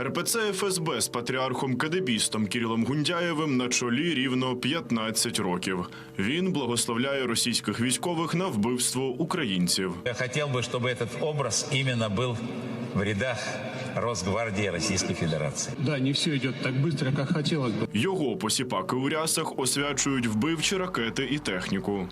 РПЦ ФСБ з патріархом кадебістом Кирилом Гундяєвим на чолі рівно 15 років. Він благословляє російських військових на вбивство українців. Я хотел бы, чтобы этот образ именно был в рядах Росгвардии Российской Федерации. Да, не все идет так быстро, как хотелось бы. Його посіпаки у рясах освячують вбивчі ракети і техніку.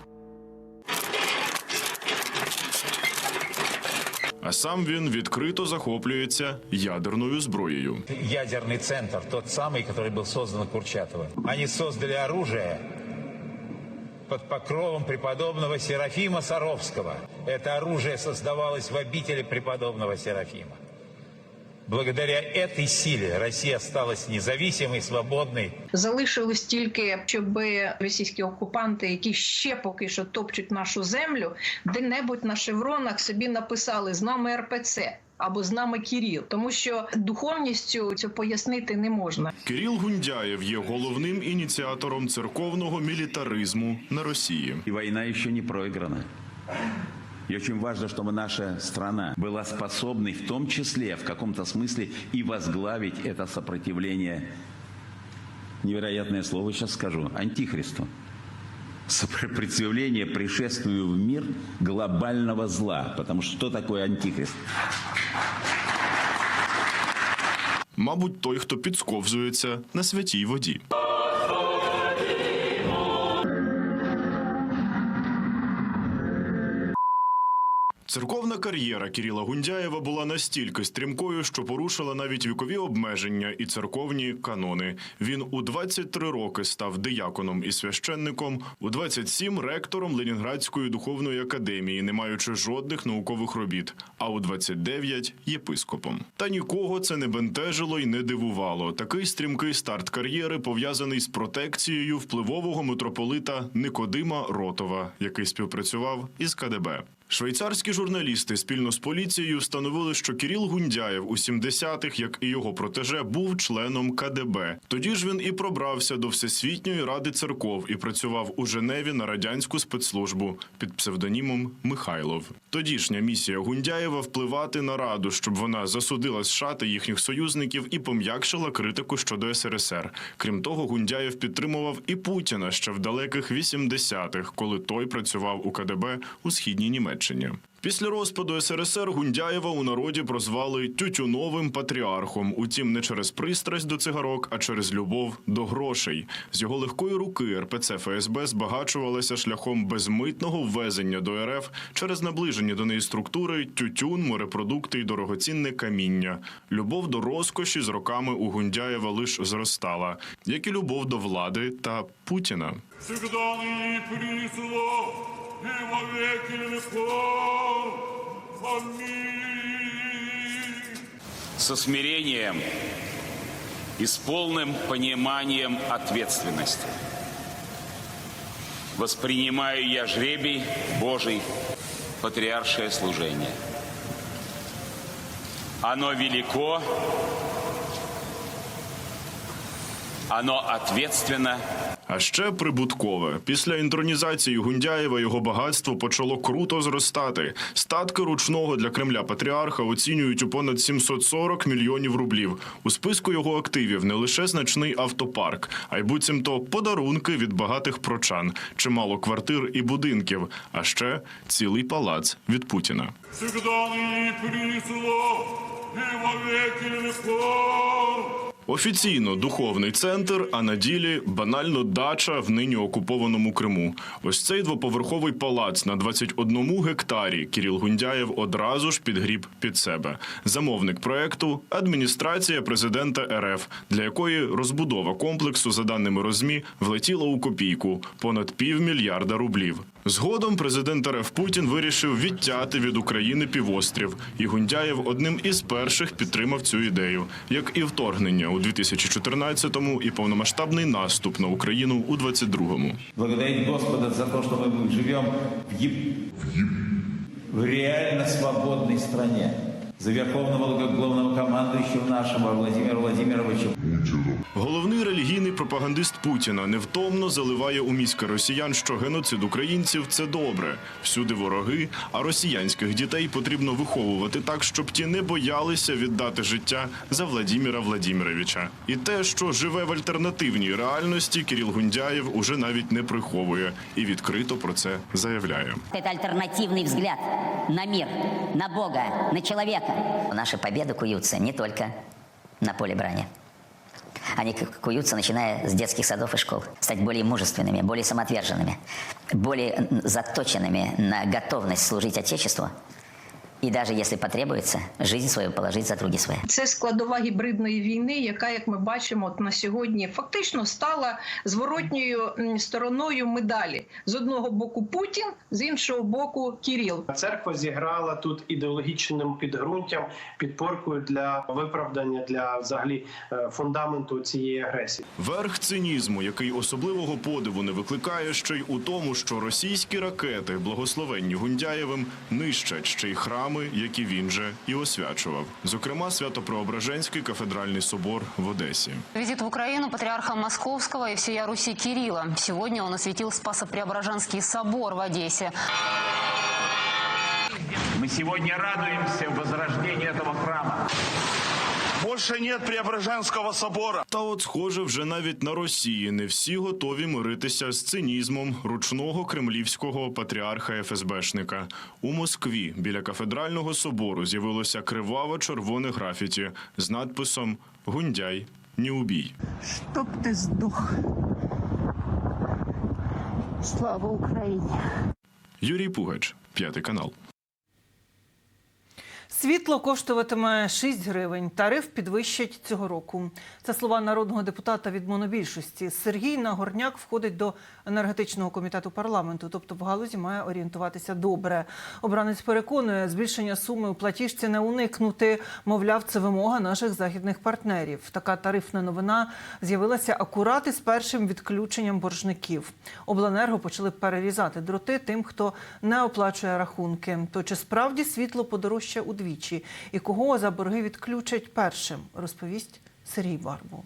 А сам він відкрито захоплюється ядерною зброєю. Ядерный центр, тот самый, который был создан Курчатовым. Они создали оружие под покровом преподобного Серафима Саровского. Это оружие создавалось в обители преподобного Серафима. Благодаря этой силе Россия осталась независимой, свободной, Залишилось тільки, щоб російські окупанти, які ще поки що топчуть нашу землю, де-небудь на шевронах собі написали з нами РПЦ або з нами Кіріл, тому що духовністю це пояснити не можна. Кирил Гундяєв є головним ініціатором церковного мілітаризму на Росії. И война еще не проиграна. И очень важно, чтобы наша страна была способной в том числе, в каком-то смысле, и возглавить это сопротивление, невероятное слово сейчас скажу, антихристу. Сопротивление пришествию в мир глобального зла. Потому что что такое антихрист? Мабуть, той, хто підсковзується на святій воді. Церковна кар'єра Кирила Гундяєва була настільки стрімкою, що порушила навіть вікові обмеження і церковні канони. Він у 23 роки став дияконом і священником, у 27 – ректором Ленінградської духовної академії, не маючи жодних наукових робіт, а у 29 – єпископом. Та нікого це не бентежило і не дивувало. Такий стрімкий старт кар'єри пов'язаний з протекцією впливового митрополита Никодима Ротова, який співпрацював із КДБ. Швейцарські журналісти спільно з поліцією встановили, що Кіріл Гундяєв у 70-х, як і його протеже, був членом КДБ. Тоді ж він і пробрався до Всесвітньої ради церков і працював у Женеві на радянську спецслужбу під псевдонімом Михайлов. Тодішня місія Гундяєва впливати на раду, щоб вона засудила США та їхніх союзників і пом'якшила критику щодо СРСР. Крім того, Гундяєв підтримував і Путіна ще в далеких 80-х, коли той працював у КДБ у східній Німеччині. Після розпаду СРСР Гундяєва у народі прозвали тютюновим патріархом. Утім, не через пристрасть до цигарок, а через любов до грошей. З його легкої руки РПЦ ФСБ збагачувалася шляхом безмитного ввезення до РФ через наближені до неї структури тютюн, морепродукти й дорогоцінне каміння. Любов до розкоші з роками у Гундяєва лиш зростала, як і любов до влади та Путіна. всегда и присно, и во веки веков. Аминь. со смирением и с полным пониманием ответственности. Воспринимаю я жребий Божий, патриаршее служение. Оно велико, оно ответственно А ще прибуткове. Після інтронізації Гундяєва його багатство почало круто зростати. Статки ручного для Кремля патріарха оцінюють у понад 740 мільйонів рублів. У списку його активів не лише значний автопарк, а й буцімто подарунки від багатих прочан, чимало квартир і будинків, а ще цілий палац від Путіна. Всегда ныне и присно, и во веки веков. Офіційно духовний центр, а на ділі банально дача в нині окупованому Криму. Ось цей двоповерховий палац на 21 гектарі Кіріл Гундяєв одразу ж підгріб під себе. Замовник проекту адміністрація президента РФ, для якої розбудова комплексу, за даними Розмі, влетіла у копійку понад півмільярда рублів. Згодом президент РФ Путін вирішив відтяти від України півострів, і Гундяєв одним із перших підтримав цю ідею, як і вторгнення у 2014-му і повномасштабний наступ на Україну у 22-му. Благодарить Господа за то, что мы живем в, еб- в реально свободной стране. за верховного главнокомандующего нашего Владимира Владимировича Головний релігійний пропагандист Путіна невтомно заливає у мізки росіян, що геноцид українців це добре. Всюди вороги, а росіянських дітей потрібно виховувати так, щоб ті не боялися віддати життя за Владіміра Владіміровича. І те, що живе в альтернативній реальності, Кирил Гундяєв уже навіть не приховує і відкрито про це заявляє. Это альтернативный взгляд на мир, на Бога, на человека. Наши победы куются не только на поле брани. Они к- куются, начиная с детских садов и школ. Стать более мужественными, более самоотверженными, более м, заточенными на готовность служить Отечеству. И даже если потребуется, жизнь свою положить за други свои. Це складова гібридної війни, яка, як ми бачимо, от на сьогодні фактично стала зворотньою стороною медалі. З одного боку Путін, з іншого боку Кіріл. Церква зіграла тут ідеологічним підґрунтям, підпоркою для виправдання для взагалі е, фундаменту цієї агресії. Верх цинізму, який особливого подиву не викликає ще й у тому, що російські ракети, благословенні Гундяєвим, нищать ще й храми, які він же і освячував. Зокрема, Свято-Преображенський кафедральний собор в Одесі. Візит в Україну патріарха Московського і всія Русі Кирила. Сьогодні він осветил Спасо-Преображенський собор в Одесі. Ми сьогодні радуємося в возрождению цього храма. Больше нет Преображенского собора. Та от, схоже, вже навіть на Росії не всі готові миритися з цинізмом ручного кремлівського патріарха ФСБшника. У Москві біля кафедрального собору з'явилося криваво червоне графіті з надписом Гундяй, не убій. Чтоб ты сдох. Слава Україні! Юрій Пугач, п'ятий канал. Світло коштуватиме 6 гривень. Тариф підвищать цього року. Це слова народного депутата від монобільшості. Сергій Нагорняк входить до енергетичного комітету парламенту, тобто в галузі має орієнтуватися добре. Обранець переконує, збільшення суми у платіжці не уникнути. Мовляв, це вимога наших західних партнерів. Така тарифна новина з'явилася акурат із першим відключенням боржників. Обленерго почали перерізати дроти тим, хто не оплачує рахунки. То чи справді світло подорожче удвічі? І кого за борги відключать першим? Розповість Сергій Барбу.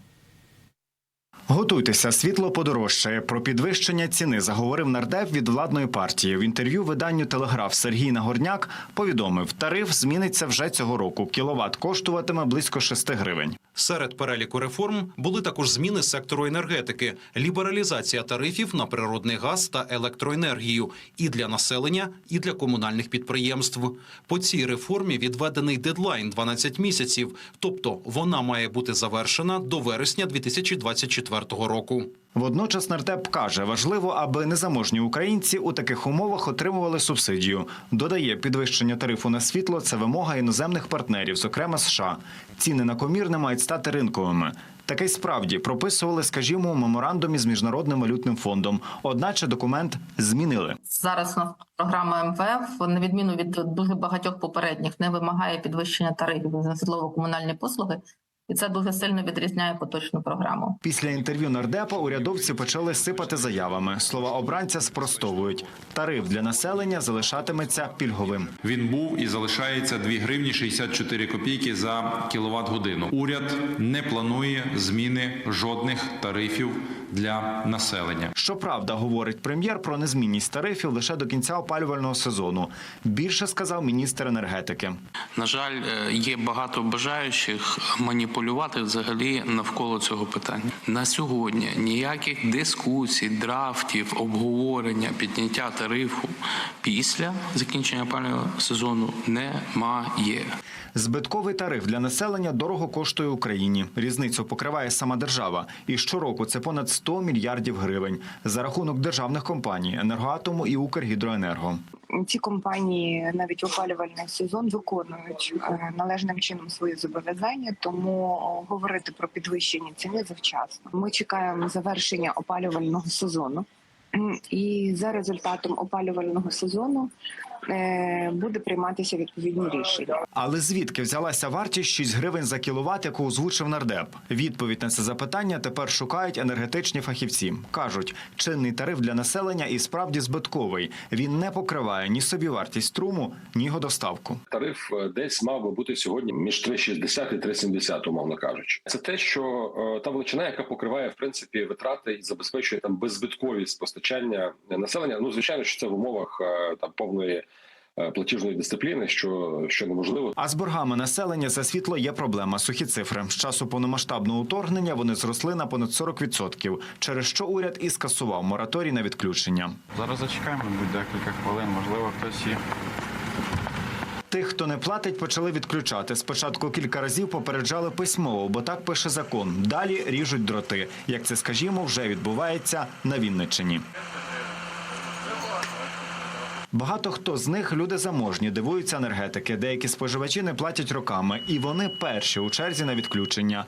Готуйтеся, світло подорожчає. Про підвищення ціни заговорив нардеп від владної партії. В інтерв'ю виданню Телеграф Сергій Нагорняк повідомив, тариф зміниться вже цього року. Кіловат коштуватиме близько 6 гривень. Серед переліку реформ були також зміни сектору енергетики, лібералізація тарифів на природний газ та електроенергію і для населення, і для комунальних підприємств. По цій реформі відведений дедлайн 12 місяців, тобто вона має бути завершена до вересня 2024 року. Водночас нардеп каже, важливо, аби незаможні українці у таких умовах отримували субсидію. Додає, підвищення тарифу на світло це вимога іноземних партнерів, зокрема США. Ціни на комір не мають стати ринковими. Таке справді прописували, скажімо, у меморандумі з міжнародним валютним фондом. Одначе документ змінили. Зараз на програма МВФ, на відміну від дуже багатьох попередніх, не вимагає підвищення тарифів на житлово-комунальні послуги, і це дуже сильно відрізняє поточну програму. Після інтерв'ю нардепа урядовці почали сипати заявами. Слова обранця спростовують. Тариф для населення залишатиметься пільговим. Він був і залишається 2 гривні 64 копійки за кіловат годину. Уряд не планує зміни жодних тарифів для населення. Щоправда, говорить прем'єр про незмінність тарифів лише до кінця опалювального сезону. Більше сказав міністр енергетики. На жаль, е, є багато бажаючих маніпулювати взагалі навколо цього питання. На сьогодні ніяких дискусій, драфтів, обговорення, підняття тарифу після закінчення опалювального сезону немає. Збитковий тариф для населення дорого коштує Україні. Різницю покриває сама держава. І щороку це понад 100 мільярдів гривень за рахунок державних компаній енергоатому і Укргідроенерго. Ці компанії навіть опалювальний сезон виконують е, належним чином свої зобов'язання, тому говорити про підвищення ціни завчасно. Ми чекаємо завершення опалювального сезону. І за результатом опалювального сезону буде прийматися відповідні рішення. Але звідки взялася вартість 6 гривень за кіловат, яку озвучив нардеп? Відповідь на це запитання тепер шукають енергетичні фахівці. кажуть, чинний тариф для населення і справді збитковий. Він не покриває ні собівартість струму, ні його доставку. Тариф е, десь мав би бути сьогодні між 3,60 і 3,70, умовно кажучи. Це те, що е, та величина, яка покриває в принципі витрати і забезпечує там беззбитковість постачання населення. Ну звичайно, що це в умовах е, там повної е, платіжної дисципліни, що, що неможливо. А з боргами населення за світло є проблема. Сухі цифри. З часу повномасштабного вторгнення вони зросли на понад 40%, через що уряд і скасував мораторій на відключення. Зараз зачекаємо, мабуть, декілька хвилин. Можливо, хтось і Тих, хто не платить, почали відключати. Спочатку кілька разів попереджали письмово, бо так пише закон. Далі ріжуть дроти. Як це, скажімо, вже відбувається на Вінниччині. Багато хто з них люди заможні, дивуються енергетики. Деякі споживачі не платять роками, і вони перші у черзі на відключення.